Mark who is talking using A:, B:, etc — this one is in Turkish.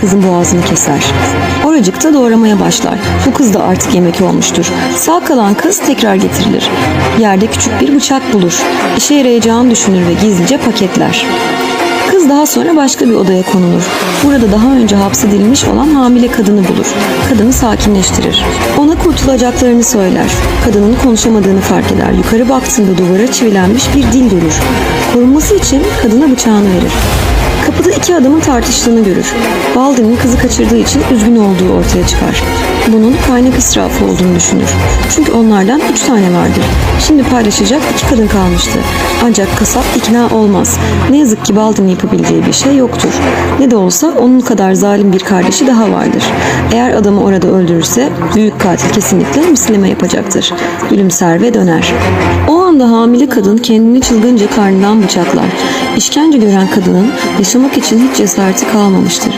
A: kızın boğazını keser. Oracıkta doğramaya başlar. Bu kız da artık yemek olmuştur. Sağ kalan kız tekrar getirilir. Yerde küçük bir bıçak bulur. İşe yarayacağını düşünür ve gizlice paketler. Kız daha sonra başka bir odaya konulur. Burada daha önce hapsedilmiş olan hamile kadını bulur. Kadını sakinleştirir. Ona kurtulacaklarını söyler. Kadının konuşamadığını fark eder. Yukarı baktığında duvara çivilenmiş bir dil görür. Korunması için kadına bıçağını verir. Adamın tartıştığını görür. Baldwin'in kızı kaçırdığı için üzgün olduğu ortaya çıkar. Bunun kaynak israfı olduğunu düşünür. Çünkü onlardan üç tane vardır. Şimdi paylaşacak iki kadın kalmıştı. Ancak kasap ikna olmaz. Ne yazık ki Baldwin'in yapabileceği bir şey yoktur. Ne de olsa onun kadar zalim bir kardeşi daha vardır. Eğer adamı orada öldürürse büyük katil kesinlikle misleme yapacaktır. Gülümser ve döner. O anda hamile kadın kendini çılgınca karnından bıçaklar. İşkence gören kadının yaşamak için hiç cesareti kalmamıştır.